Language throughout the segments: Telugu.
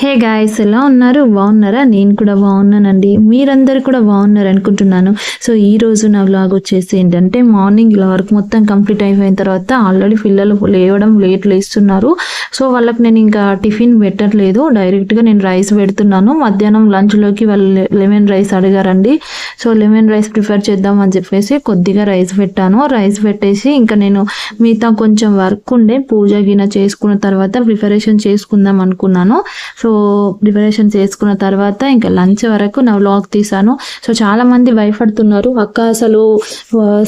హే గాయస్ ఎలా ఉన్నారు? బాగున్నారా? నేను కూడా బాగున్నానండి. మీరందరూ కూడా బాగున్నారు అనుకుంటున్నాను సో ఈ రోజు నా వ్లాగ్ వచ్చేసి ఏంటంటే మార్నింగ్ ఇలా వర్క్ మొత్తం కంప్లీట్ అయిపోయిన తర్వాత ఆల్రెడీ పిల్లలు లేవడం లేట్ లేస్తున్నారు. సో వాళ్ళకి నేను ఇంకా టిఫిన్ పెట్టట్లేదు. డైరెక్ట్గా నేను రైస్ పెడుతున్నాను. మధ్యాహ్నం లంచ్లోకి వాళ్ళు లెమన్ రైస్ అడిగారండి. సో లెమన్ రైస్ ప్రిఫర్ చేద్దాం అని చెప్పేసి కొద్దిగా రైస్ పెట్టాను. రైస్ పెట్టేసి ఇంకా నేను మిగతా కొంచెం వర్క్ ఉండే పూజ గిన చేసుకున్న తర్వాత ప్రిపరేషన్ చేసుకుందాం అనుకున్నాను. సో ప్రిపరేషన్ చేసుకున్న తర్వాత ఇంకా లంచ్ వరకు నా వ్లాగ్ తీసాను. సో చాలా మంది భయపడుతున్నారు అక్క అసలు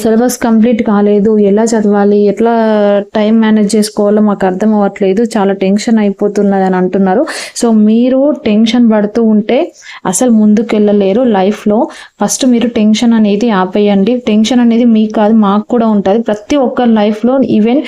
సిలబస్ కంప్లీట్ కాలేదు ఎలా చదవాలి ఎట్లా టైం మేనేజ్ చేసుకోవాలో మాకు అర్థం అవ్వట్లేదు చాలా టెన్షన్ అయిపోతున్నది అని అంటున్నారు. సో మీరు టెన్షన్ పడుతూ ఉంటే అసలు ముందుకు వెళ్ళలేరు లైఫ్లో. ఫస్ట్ మీరు టెన్షన్ అనేది ఆపేయండి. టెన్షన్ అనేది మీకు కాదు మాకు కూడా ఉంటుంది. ప్రతి ఒక్కరి లైఫ్లో ఈవెన్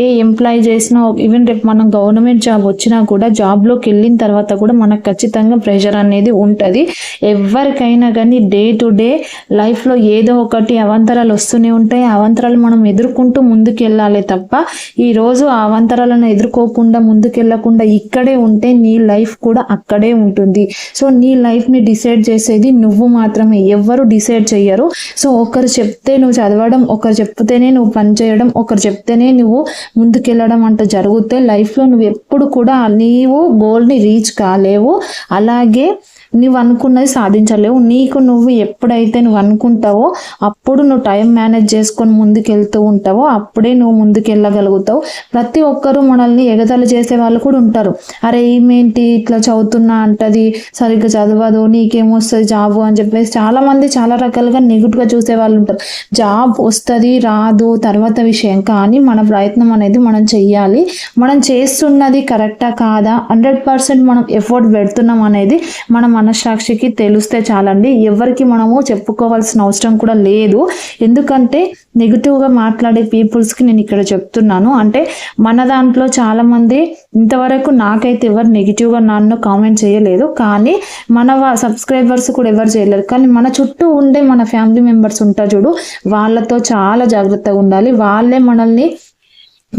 ఏ ఎంప్లాయ్ చేసినా ఈవెన్ రేపు మనం గవర్నమెంట్ జాబ్ వచ్చినా కూడా జాబ్లోకి వెళ్ళిన తర్వాత కూడా మనకు ఖచ్చితంగా ప్రెషర్ అనేది ఉంటుంది. ఎవరికైనా కానీ డే టు డే లైఫ్లో ఏదో ఒకటి అవాంతరాలు వస్తూనే ఉంటాయి. అవంతరాలు అవాంతరాలు మనం ఎదుర్కొంటూ ముందుకెళ్ళాలి తప్ప ఈరోజు ఆ అవాంతరాలను ఎదుర్కోకుండా ముందుకెళ్ళకుండా ఇక్కడే ఉంటే నీ లైఫ్ కూడా అక్కడే ఉంటుంది. సో నీ లైఫ్ని డిసైడ్ చేసేది నువ్వు మాత్రమే. ఎవ్వరు డిసైడ్ చెయ్యరు. సో ఒకరు చెప్తే నువ్వు చదవడం ఒకరు చెప్తేనే నువ్వు పని చేయడం ఒకరు చెప్తేనే నువ్వు ముందుకెళ్ళడం అంట జరిగితే లైఫ్లో నువ్వు ఎప్పుడు కూడా నీవు గోల్ని రీచ్ కాలేవు. అలాగే నువ్వు అనుకున్నది సాధించలేవు. నీకు నువ్వు ఎప్పుడైతే నువ్వు అనుకుంటావో అప్పుడు నువ్వు టైం మేనేజ్ చేసుకొని ముందుకెళ్తూ ఉంటావో అప్పుడే నువ్వు ముందుకెళ్ళగలుగుతావు. ప్రతి ఒక్కరూ మనల్ని ఎగతలు చేసే వాళ్ళు కూడా ఉంటారు. అరే ఏమేంటి ఇట్లా చదువుతున్నా అంటది సరిగ్గా చదవదు నీకేమొస్తుంది జాబు అని చెప్పేసి చాలా మంది చాలా రకాలుగా నెగిటివ్గా చూసే వాళ్ళు ఉంటారు. జాబ్ వస్తుంది రాదు తర్వాత విషయం. కానీ మన ప్రయత్నం అనేది మనం చెయ్యాలి. మనం చేస్తున్నది కరెక్టా కాదా? హండ్రెడ్ పర్సెంట్ మనం ఎఫర్ట్ పెడుతున్నాం అనేది మనం మనస్సాక్షికి తెలిస్తే చాలండి. ఎవరికి మనము చెప్పుకోవాల్సిన అవసరం కూడా లేదు. ఎందుకంటే నెగిటివ్గా మాట్లాడే పీపుల్స్కి నేను ఇక్కడ చెప్తున్నాను. అంటే మన దాంట్లో చాలామంది ఇంతవరకు నాకైతే ఎవరు నెగిటివ్గా నన్ను కామెంట్ చేయలేదు. కానీ మన సబ్స్క్రైబర్స్ కూడా ఎవరు చేయలేరు. కానీ మన చుట్టూ ఉండే మన ఫ్యామిలీ మెంబర్స్ ఉంటారు చూడు. వాళ్ళతో చాలా జాగ్రత్తగా ఉండాలి. వాళ్ళే మనల్ని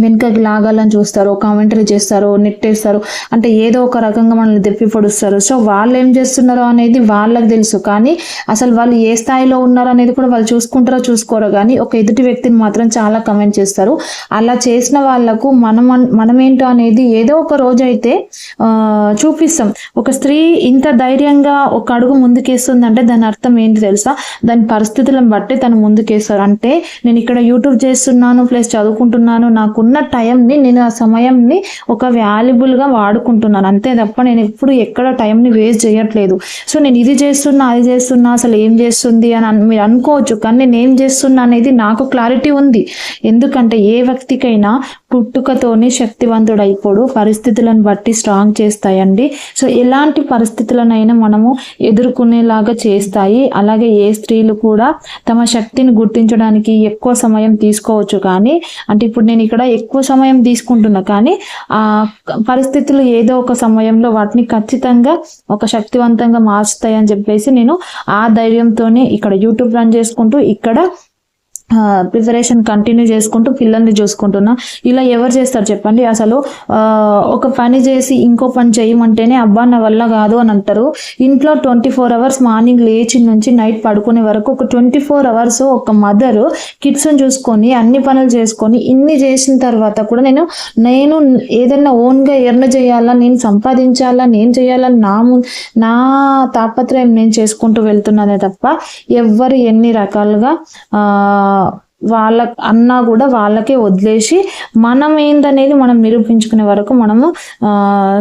వెనుకకి లాగాలని చూస్తారు కామెంటరీ చేస్తారు నెట్టేస్తారు అంటే ఏదో ఒక రకంగా మనల్ని దెప్పి పొడుస్తారు. సో వాళ్ళు ఏం చేస్తున్నారో అనేది వాళ్ళకి తెలుసు. కానీ అసలు వాళ్ళు ఏ స్థాయిలో ఉన్నారో అనేది కూడా వాళ్ళు చూసుకుంటారో చూసుకోరో కానీ ఒక ఎదుటి వ్యక్తిని మాత్రం చాలా కమెంట్ చేస్తారు. అలా చేసిన వాళ్ళకు మనం మనం ఏంటో అనేది ఏదో ఒక రోజు అయితే చూపిస్తాం. ఒక స్త్రీ ఇంత ధైర్యంగా ఒక అడుగు ముందుకేస్తుందంటే దాని అర్థం ఏంటి తెలుసా? దాని పరిస్థితులను బట్టి తను ముందుకేస్తారు. అంటే నేను ఇక్కడ యూట్యూబ్ చేస్తున్నాను ప్లస్ చదువుకుంటున్నాను నాకు నాకున్న టైంని నేను ఆ సమయంని ఒక వాల్యుబుల్గా వాడుకుంటున్నాను. అంతే తప్ప నేను ఎప్పుడు ఎక్కడ టైంని వేస్ట్ చేయట్లేదు. సో నేను ఇది చేస్తున్నా అది చేస్తున్నా అసలు ఏం చేస్తుంది అని మీరు అనుకోవచ్చు. కానీ నేను ఏం చేస్తున్నా అనేది నాకు క్లారిటీ ఉంది. ఎందుకంటే ఏ వ్యక్తికైనా పుట్టుకతోనే శక్తివంతుడు పరిస్థితులను బట్టి స్ట్రాంగ్ చేస్తాయండి. సో ఎలాంటి పరిస్థితులనైనా మనము ఎదుర్కొనేలాగా చేస్తాయి. అలాగే ఏ స్త్రీలు కూడా తమ శక్తిని గుర్తించడానికి ఎక్కువ సమయం తీసుకోవచ్చు కానీ అంటే ఇప్పుడు నేను ఇక్కడ ఎక్కువ సమయం తీసుకుంటున్నా కానీ ఆ పరిస్థితులు ఏదో ఒక సమయంలో వాటిని ఖచ్చితంగా ఒక శక్తివంతంగా మార్చుతాయని చెప్పేసి నేను ఆ ధైర్యంతోనే ఇక్కడ యూట్యూబ్ రన్ చేసుకుంటూ ఇక్కడ ప్రిపరేషన్ కంటిన్యూ చేసుకుంటూ పిల్లల్ని చూసుకుంటున్నా. ఇలా ఎవరు చేస్తారు చెప్పండి? అసలు ఒక పని చేసి ఇంకో పని చేయమంటేనే అబ్బా నా వల్ల కాదు అని అంటారు. ఇంట్లో ట్వంటీ ఫోర్ అవర్స్ మార్నింగ్ లేచి నుంచి నైట్ పడుకునే వరకు ఒక ట్వంటీ ఫోర్ అవర్స్ ఒక మదర్ కిడ్స్ని చూసుకొని అన్ని పనులు చేసుకొని ఇన్ని చేసిన తర్వాత కూడా నేను నేను ఏదైనా ఓన్గా ఎర్న చేయాలా నేను సంపాదించాలా నేను చేయాలని నా నా తాపత్రయం నేను చేసుకుంటూ వెళ్తున్నానే తప్ప ఎవ్వరు ఎన్ని రకాలుగా ఆ, వాళ్ళ అన్నా కూడా వాళ్ళకే వదిలేసి మనం ఏందనేది మనం నిరూపించుకునే వరకు మనము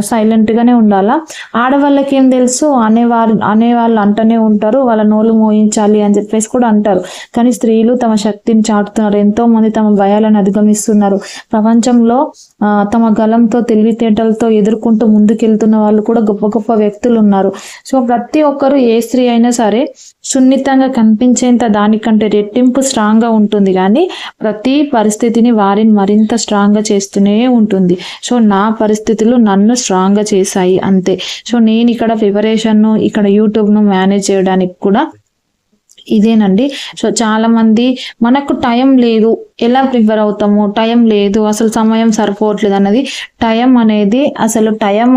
సైలెంట్గానే ఉండాలా? ఆడవాళ్ళకి ఏం తెలుసు? అనేవారు అనేవాళ్ళు అంటనే ఉంటారు వాళ్ళ నోలు మోయించాలి అని చెప్పేసి కూడా అంటారు. కానీ స్త్రీలు తమ శక్తిని చాటుతున్నారు. ఎంతో మంది తమ భయాలను అధిగమిస్తున్నారు. ప్రపంచంలో తమ గలంతో తెలివితేటలతో ఎదుర్కొంటూ ముందుకెళ్తున్న వాళ్ళు కూడా గొప్ప గొప్ప వ్యక్తులు ఉన్నారు. సో ప్రతి ఒక్కరు ఏ స్త్రీ అయినా సరే సున్నితంగా కనిపించేంత దానికంటే రెట్టింపు స్ట్రాంగ్గా ఉంటుంది. కానీ ప్రతి పరిస్థితిని వారిని మరింత స్ట్రాంగ్గా చేస్తూనే ఉంటుంది. సో నా పరిస్థితులు నన్ను స్ట్రాంగ్గా చేశాయి అంతే. సో నేను ఇక్కడ ప్రిపరేషన్ను ఇక్కడ యూట్యూబ్ను మేనేజ్ చేయడానికి కూడా ఇదేనండి. సో చాలామంది మనకు టైం లేదు. ఎలా ప్రిపేర్ అవుతాము? టైం లేదు. అసలు సమయం సరిపోవట్లేదు అన్నది. టైం అనేది అసలు టైం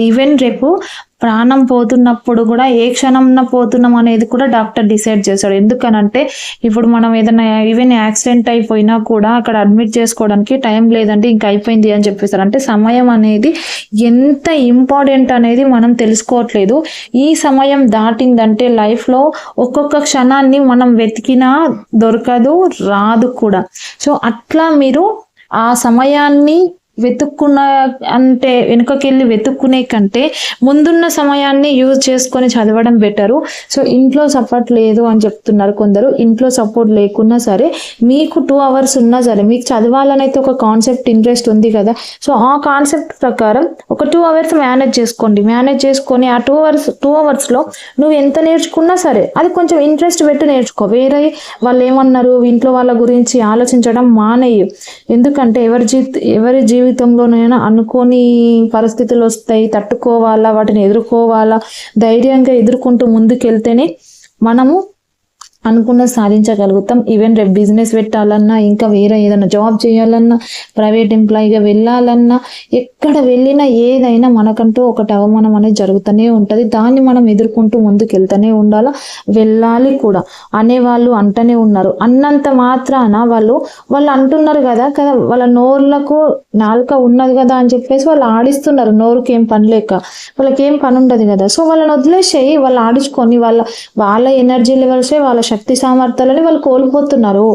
ఈవెన్ రేపు ప్రాణం పోతున్నప్పుడు కూడా ఏ క్షణంన పోతున్నాం అనేది కూడా డాక్టర్ డిసైడ్ చేశాడు. ఎందుకనంటే ఇప్పుడు మనం ఏదైనా ఈవెన్ యాక్సిడెంట్ అయిపోయినా కూడా అక్కడ అడ్మిట్ చేసుకోవడానికి టైం లేదంటే ఇంక అయిపోయింది అని చెప్పేసారు. అంటే సమయం అనేది ఎంత ఇంపార్టెంట్ అనేది మనం తెలుసుకోవట్లేదు. ఈ సమయం దాటిందంటే లైఫ్లో ఒక్కొక్క క్షణాన్ని మనం వెతికినా దొరకదు రాదు కూడా. సో అట్లా మీరు ఆ సమయాన్ని వెతుక్కున్న అంటే వెనుకకెళ్ళి వెతుక్కునే కంటే ముందున్న సమయాన్ని యూజ్ చేసుకొని చదవడం బెటరు. సో ఇంట్లో సపోర్ట్ లేదు అని చెప్తున్నారు కొందరు. ఇంట్లో సపోర్ట్ లేకున్నా సరే మీకు టూ అవర్స్ ఉన్నా సరే మీకు చదవాలనైతే ఒక కాన్సెప్ట్ ఇంట్రెస్ట్ ఉంది కదా. సో ఆ కాన్సెప్ట్ ప్రకారం ఒక టూ అవర్స్ మేనేజ్ చేసుకోండి. మేనేజ్ చేసుకొని ఆ టూ అవర్స్ టూ అవర్స్లో నువ్వు ఎంత నేర్చుకున్నా సరే అది కొంచెం ఇంట్రెస్ట్ పెట్టి నేర్చుకో. వేరే వాళ్ళు ఏమన్నారు? ఇంట్లో వాళ్ళ గురించి ఆలోచించడం మానేయు. ఎందుకంటే ఎవరి జీ ఎవరి జీవితంలోనైనా అనుకోని పరిస్థితులు వస్తాయి తట్టుకోవాలా వాటిని ఎదుర్కోవాలా ధైర్యంగా ఎదుర్కొంటూ ముందుకెళ్తేనే మనము అనుకున్న సాధించగలుగుతాం. ఈవెన్ రేపు బిజినెస్ పెట్టాలన్నా ఇంకా వేరే ఏదైనా జాబ్ చేయాలన్నా ప్రైవేట్ ఎంప్లాయీగా వెళ్ళాలన్నా ఎక్కడ వెళ్ళినా ఏదైనా మనకంటూ ఒకటి అవమానం అనేది జరుగుతూనే ఉంటుంది. దాన్ని మనం ఎదుర్కొంటూ ముందుకు వెళ్తూనే ఉండాలా? వెళ్ళాలి కూడా. అనేవాళ్ళు అంటనే ఉన్నారు. అన్నంత మాత్రాన వాళ్ళు వాళ్ళు అంటున్నారు కదా కదా వాళ్ళ నోర్లకు నాలుక ఉన్నది కదా అని చెప్పేసి వాళ్ళు ఆడిస్తున్నారు. నోరుకి ఏం పని లేక. వాళ్ళకి ఏం పని ఉండదు కదా. సో వాళ్ళని వదిలేసేయి వాళ్ళు ఆడించుకొని వాళ్ళ వాళ్ళ ఎనర్జీ లెవెల్సే వాళ్ళ శక్తి సామర్థ్యాలని వాళ్ళు కోల్పోతున్నారు.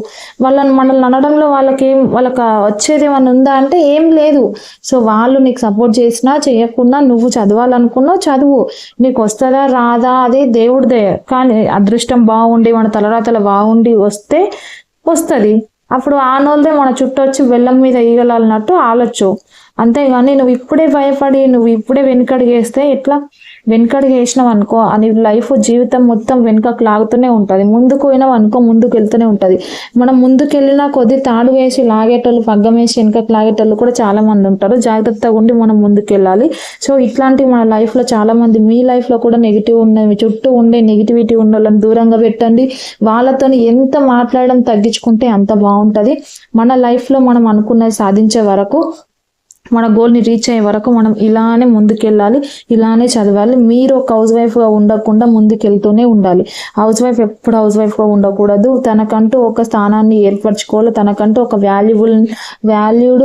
వాళ్ళని మనల్ని అనడంలో వాళ్ళకి ఏం వాళ్ళకి వచ్చేది ఏమైనా ఉందా అంటే ఏం లేదు. సో వాళ్ళు నీకు సపోర్ట్ చేసినా చేయకుండా నువ్వు చదవాలనుకున్నావు చదువు. నీకు వస్తుందా రాదా? అది దేవుడిదే కానీ అదృష్టం బాగుండి మన తలరాతల బాగుండి వస్తే వస్తుంది. అప్పుడు ఆనోళ్ళదే మన చుట్టూ వచ్చి వెళ్ళం మీద ఈగలన్నట్టు ఆలొచ్చు. అంతేగాని నువ్వు ఇప్పుడే భయపడి నువ్వు ఇప్పుడే వెనుకడిగేస్తే ఎట్లా? వెనుకడుగు వేసినాం అనుకో అని లైఫ్ జీవితం మొత్తం వెనుకకు లాగుతూనే ఉంటుంది. ముందుకు పోయినాం అనుకో ముందుకు వెళ్తూనే ఉంటుంది. మనం ముందుకు వెళ్ళినా కొద్ది తాడు వేసి లాగేటోళ్ళు పగ్గం వేసి వెనుకకు లాగేటోళ్ళు కూడా చాలా మంది ఉంటారు. జాగ్రత్తగా ఉండి మనం ముందుకు వెళ్ళాలి సో ఇట్లాంటి మన లైఫ్లో చాలా మంది మీ లైఫ్లో కూడా నెగిటివ్ ఉన్నాయి. చుట్టూ ఉండే నెగిటివిటీ ఉన్న వాళ్ళని దూరంగా పెట్టండి. వాళ్ళతో ఎంత మాట్లాడడం తగ్గించుకుంటే అంత బాగుంటుంది. మన లైఫ్లో మనం అనుకున్నది సాధించే వరకు మన గోల్ని రీచ్ అయ్యే వరకు మనం ఇలానే ముందుకెళ్ళాలి ఇలానే చదవాలి. మీరు ఒక హౌస్ వైఫ్గా ఉండకుండా ముందుకెళ్తూనే ఉండాలి. హౌస్ వైఫ్ ఎప్పుడు హౌస్ వైఫ్గా ఉండకూడదు. తనకంటూ ఒక స్థానాన్ని ఏర్పరచుకోవాలి. తనకంటూ ఒక వాల్యుబుల్ వాల్యూడ్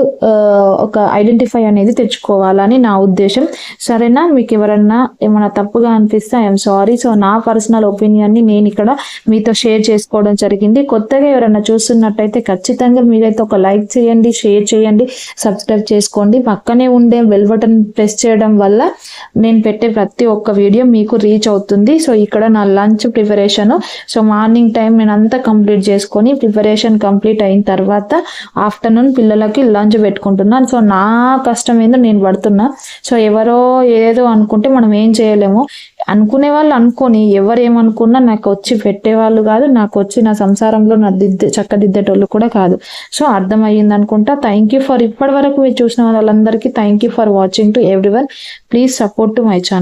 ఒక ఐడెంటిఫై అనేది తెచ్చుకోవాలని నా ఉద్దేశం. సరేనా? మీకు ఎవరన్నా ఏమైనా తప్పుగా అనిపిస్తే ఐఎమ్ సారీ సో నా పర్సనల్ ఒపీనియన్ని నేను ఇక్కడ మీతో షేర్ చేసుకోవడం జరిగింది. కొత్తగా ఎవరైనా చూస్తున్నట్టయితే ఖచ్చితంగా మీరైతే ఒక లైక్ చేయండి షేర్ చేయండి సబ్స్క్రైబ్ చేసుకోండి. పక్కనే ఉండే బెల్ బటన్ ప్రెస్ చేయడం వల్ల నేను పెట్టే ప్రతి ఒక్క వీడియో మీకు రీచ్ అవుతుంది. సో ఇక్కడ నా lunch preparation so morning time నేను అంతా కంప్లీట్ చేసుకొని ప్రిపరేషన్ కంప్లీట్ అయిన తర్వాత ఆఫ్టర్నూన్ పిల్లలకి లంచ్ పెట్టుకుంటున్నాను. సో నా కష్టం ఏందో నేను పడుతున్నా. సో ఎవరో ఏదో అనుకుంటే మనం ఏం చేయలేము. అనుకునే వాళ్ళు అనుకొని ఎవరు ఏమనుకున్నా నాకు వచ్చి పెట్టేవాళ్ళు కాదు నాకు వచ్చి నా సంసారంలో నా దిద్దే చక్కదిద్దేటోళ్ళు కూడా కాదు. సో అర్థమయ్యింది అనుకుంటా థ్యాంక్ యూ ఫర్ ఇప్పటి వరకు మీరు చూసిన వాళ్ళందరికీ thank you for watching to every please support to my channel